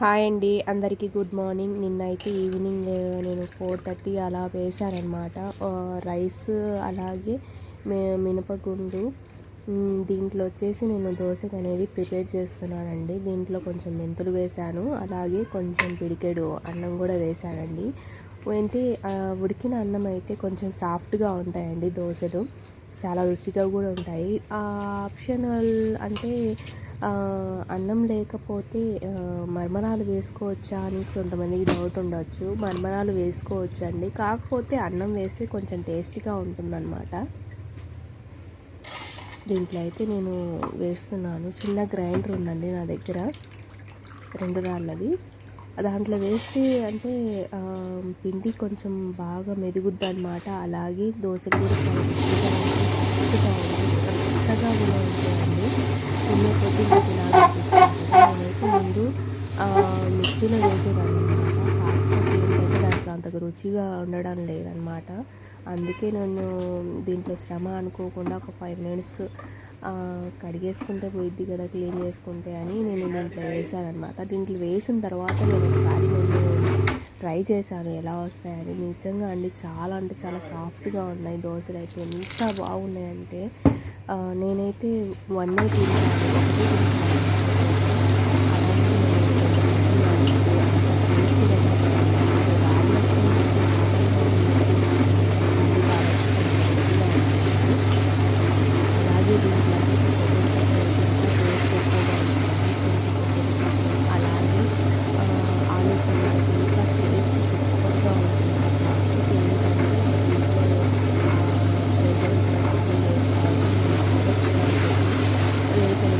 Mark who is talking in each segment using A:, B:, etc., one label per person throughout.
A: Hi అండి. అందరికీ good morning. నిన్నైతే ఈవినింగ్ నేను ఫోర్ థర్టీ అలా వేశానమాట రైస్ అలాగే మే మినపగుండు దీంట్లో వచ్చేసి నేను దోశకు అనేది ప్రిపేర్ చేస్తున్నానండి. దీంట్లో కొంచెం మెంతులు వేశాను. అలాగే కొంచెం పిడికెడు అన్నం కూడా వేశానండి. ఏంటి ఉడికిన అన్నం అయితే కొంచెం సాఫ్ట్గా ఉంటాయండి దోశలు. చాలా రుచిగా కూడా ఉంటాయి. ఆ ఆప్షనల్ అంటే అన్నం లేకపోతే మర్మరాలు మరమరాలు వేసుకోవచ్చా అని కొంతమందికి డౌట్ ఉండొచ్చు. మరమరాలు వేసుకోవచ్చు అండి కాకపోతే అన్నం వేస్తే కొంచెం టేస్టీగా ఉంటుందన్నమాట. దీంట్లో అయితే నేను వేస్తున్నాను. చిన్న గ్రైండర్ ఉందండి నా దగ్గర. రెండు రాళ్ళది. దాంట్లో వేస్తే అంటే పిండి కొంచెం బాగా మెదుగుద్ది అనమాట అలాగే దోశలు కూడా చాలా మెత్తగా కూడా ఉంటాయండి. తినే మీకు నేనైతే ముందు మిక్సీలో వేసేదాన్ని అనమాట. కాకపోతే ఏంటంటే దాంట్లో అంతగా రుచిగా ఉండడం లేదనమాట. అందుకే నేను దీంట్లో శ్రమ అనుకోకుండా ఒక ఫైవ్ మినిట్స్ కడిగేసుకుంటే పోయిద్ది కదా క్లీన్ చేసుకుంటే అని నేను దీంట్లో వేసాను అనమాట దీంట్లో వేసిన తర్వాత నేను ఒకసారి నేను ట్రై చేశాను ఎలా వస్తాయని. నిజంగా అండి చాలా అంటే చాలా సాఫ్ట్గా ఉన్నాయి దోశలు అయితే. ఎంత బాగున్నాయంటే నేనైతే వన్ డే తిన్నాను ఒకటే తిన్నాను అలాగే నేను టేస్టీగా అలాగే దీంట్లో అలాగే ఆ, ఆలు పన్నీర్ ఇంకా టేస్ట్ సూపర్గా ఉంటుంది కాకపోతే ఏంటంటే దీంట్లో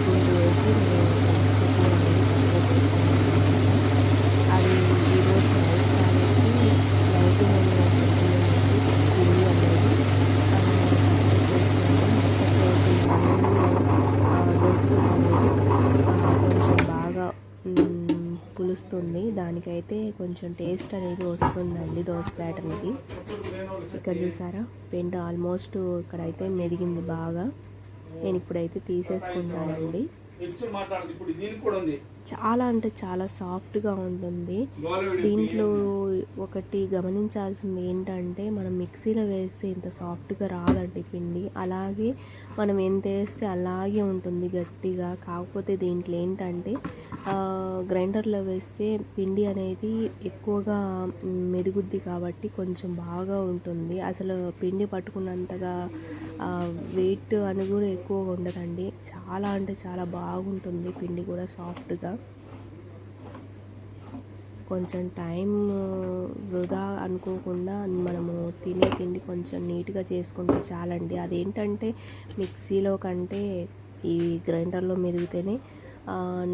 A: గుండు వేసి అది ఈరోజు నైట్ కాబట్టి నైట్ అనేది మరుసటి రోజు అనేది కొంచెం బాగా పులుస్తుంది. దానికైతే కొంచెం టేస్ట్ అనేది వస్తుందండి దోశ బ్యాటర్కి ఇక్కడ చూసారా? పెంట ఆల్మోస్ట్ ఇక్కడైతే మెదిగింది బాగా. నేను ఇప్పుడైతే తీసేసుకుంటానండి చాలా అంటే చాలా సాఫ్ట్గా ఉంటుంది. దీంట్లో ఒకటి గమనించాల్సింది ఏంటంటే మనం మిక్సీలో వేస్తే ఇంత సాఫ్ట్గా రాదండి పిండి. అలాగే మనం ఎంత వేస్తే అలాగే ఉంటుంది గట్టిగా. కాకపోతే దీంట్లో ఏంటంటే గ్రైండర్లో వేస్తే పిండి అనేది ఎక్కువగా మెదుగుద్ది కాబట్టి కొంచెం బాగా ఉంటుంది. అసలు పిండి పట్టుకున్నంతగా వెయిట్ అని కూడా ఎక్కువగా ఉండదండి. చాలా అంటే చాలా బాగుంటుంది పిండి కూడా సాఫ్ట్గా. కొంచెం టైం వృధా అనుకోకుండా మనము తినే తిండి కొంచెం నీట్గా చేసుకుంటే చాలండి. అదేంటంటే మిక్సీలో కంటే ఈ గ్రైండర్లో మెదిగితేనే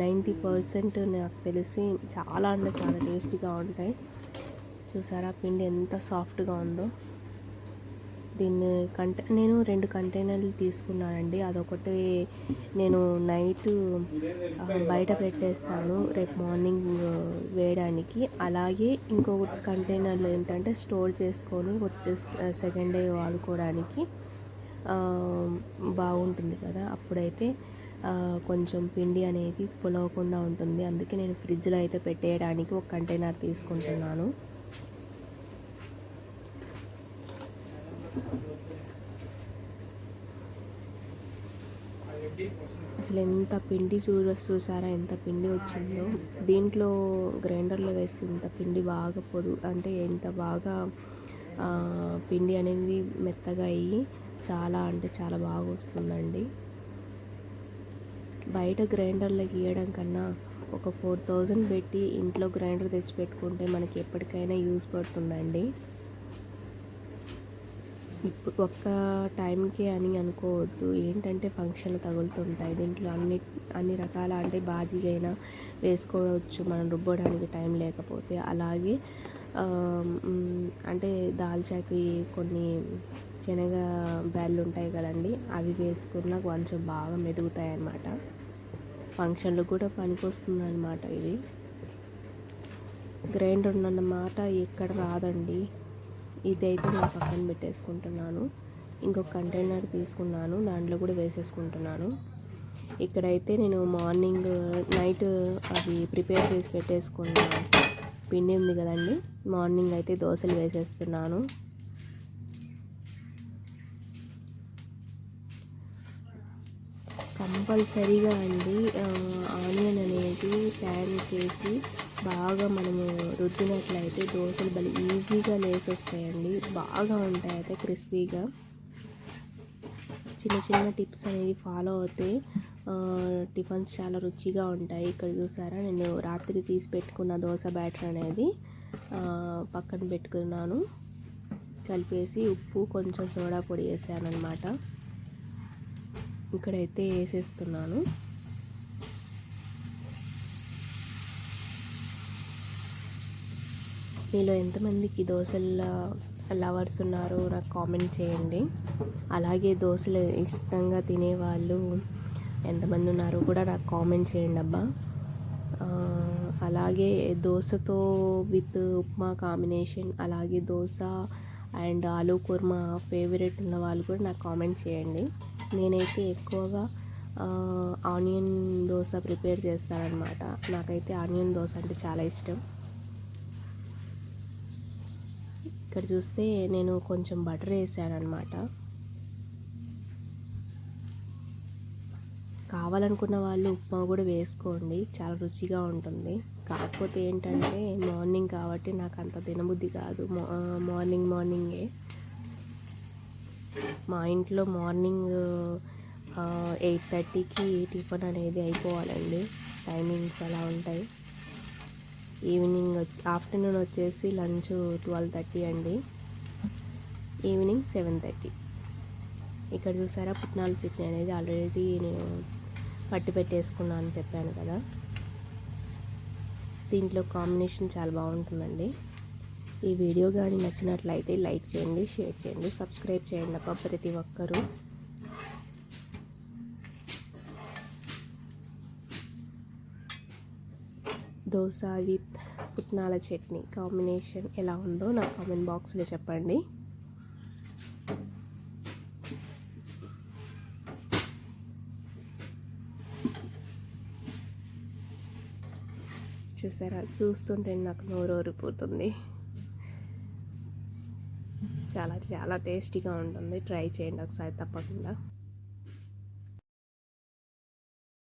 A: నైంటీ పర్సెంట్ నాకు తెలిసి చాలా అంటే చాలా టేస్టీగా ఉంటాయి. చూసారా పిండి ఎంత సాఫ్ట్గా ఉందో. దీన్ని కంటే నేను రెండు కంటైనర్లు తీసుకున్నానండి. అదొకటి నేను నైట్ బయట పెట్టేస్తాను రేపు మార్నింగ్ వేయడానికి. అలాగే ఇంకొక కంటైనర్లు ఏంటంటే స్టోర్ చేసుకొని సెకండ్ డే వాడుకోవడానికి బాగుంటుంది కదా అప్పుడైతే. కొంచెం పిండి అనేది పులవకుండా ఉంటుంది. అందుకే నేను ఫ్రిడ్జ్లో అయితే పెట్టేయడానికి ఒక కంటైనర్ తీసుకుంటున్నాను. అసలు ఎంత పిండి చూడ చూసారా? ఎంత పిండి వచ్చిందో. దీంట్లో గ్రైండర్లో వేస్తే ఇంత పిండి బాగా పొడు అంటే ఎంత బాగా పిండి అనేది మెత్తగా అయ్యి చాలా అంటే చాలా బాగా వస్తుందండి. బయట గ్రైండర్లో గీయడం కన్నా ఒక ఫోర్ థౌజండ్ పెట్టి ఇంట్లో గ్రైండర్ తెచ్చి పెట్టుకుంటే మనకి ఎప్పటికైనా యూస్ పడుతుందండి. ఇప్పుడు ఒక్క టైంకే అని అనుకోవద్దు. ఏంటంటే ఫంక్షన్లు తగులుతుంటాయి. దీంట్లో అన్ని అన్ని రకాల అంటే బాజీగా అయినా వేసుకోవచ్చు. మనం రుబ్బడానికి టైం లేకపోతే. అలాగే అంటే దాల్చాకి కొన్ని శనగ బ్యాళ్ళు ఉంటాయి కదండి అవి వేసుకున్న కొంచెం బాగా మెదుగుతాయి అన్నమాట ఫంక్షన్లు కూడా పనికొస్తుంది అనమాట ఇది. గ్రైండర్ ఉన్నమాట ఎక్కడ రాదండి. ఇదైతే నేను పక్కన పెట్టేసుకుంటున్నాను. ఇంకొక కంటైనర్ తీసుకున్నాను దాంట్లో కూడా వేసేసుకుంటున్నాను. ఇక్కడైతే నేను మార్నింగ్ నైట్ అది ప్రిపేర్ చేసి పెట్టేసుకున్న పిండి ఉంది కదండి మార్నింగ్ అయితే దోశలు వేసేస్తున్నాను. కంపల్సరీగా అండి ఆనియన్ అనేది తయారు చేసి బాగా మనము రుద్దినట్లయితే దోశలు భలే ఈజీగా లేసొస్తాయండి. బాగా ఉంటాయి అయితే క్రిస్పీగా. చిన్న చిన్న టిప్స్ అనేది ఫాలో అవుతే టిఫన్స్ చాలా రుచిగా ఉంటాయి. ఇక్కడ చూసారా నేను రాత్రి తీసి పెట్టుకున్న దోశ బ్యాటర్ అనేది పక్కన పెట్టుకున్నాను. కలిపేసి ఉప్పు కొంచెం సోడా పొడి వేసాను అనమాట ఇక్కడైతే వేసేస్తున్నాను. మీలో ఎంతమందికి దోశల లవర్స్ ఉన్నారో నాకు కామెంట్ చేయండి. అలాగే దోశలు ఇష్టంగా తినేవాళ్ళు ఎంతమంది ఉన్నారో కూడా నాకు కామెంట్ చేయండి అబ్బా. అలాగే దోశతో విత్ ఉప్మా కాంబినేషన్ అలాగే దోశ అండ్ ఆలూ కుర్మా ఫేవరెట్ ఉన్న వాళ్ళు కూడా నాకు కామెంట్ చేయండి. నేనైతే ఎక్కువగా ఆనియన్ దోశ ప్రిపేర్ చేస్తానన్నమాట. నాకైతే ఆనియన్ దోశ అంటే చాలా ఇష్టం. ఇక్కడ చూస్తే నేను కొంచెం బటర్ వేసాను అనమాట కావాలనుకున్న వాళ్ళు ఉప్మా కూడా వేసుకోండి చాలా రుచిగా ఉంటుంది. కాకపోతే ఏంటంటే మార్నింగ్ కాబట్టి నాకు అంత తినబుద్ధి కాదు. మా- మార్నింగ్ మార్నింగే. మా ఇంట్లో మార్నింగ్ ఎయిట్ థర్టీకి టిఫిన్ అనేది అయిపోవాలండి. టైమింగ్స్ అలా ఉంటాయి. ఈవినింగ్ ఆఫ్టర్నూన్ వచ్చేసి లంచ్ ట్వెల్వ్ థర్టీ అండి. Evening seven thirty. ఇక్కడ చూసారా పుట్నాల చట్నీ అనేది ఆల్రెడీ నేను పట్టి పెట్టేసుకున్నాను అని చెప్పాను కదా. దీంట్లో కాంబినేషన్ చాలా బాగుంటుందండి. ఈ వీడియో కానీ నచ్చినట్లయితే లైక్ చేయండి షేర్ చేయండి సబ్స్క్రైబ్ చేయండి అప్ప ప్రతి ఒక్కరూ. దోశ విత్ పుట్నాల చట్నీ కాంబినేషన్ ఎలా ఉందో నా కామెంట్ బాక్స్లో చెప్పండి. చూసారా? చూస్తుంటే నాకు నోరు ఊరిపోతుంది. చాలా చాలా టేస్టీగా ఉంటుంది. ట్రై చేయండి ఒకసారి తప్పకుండా.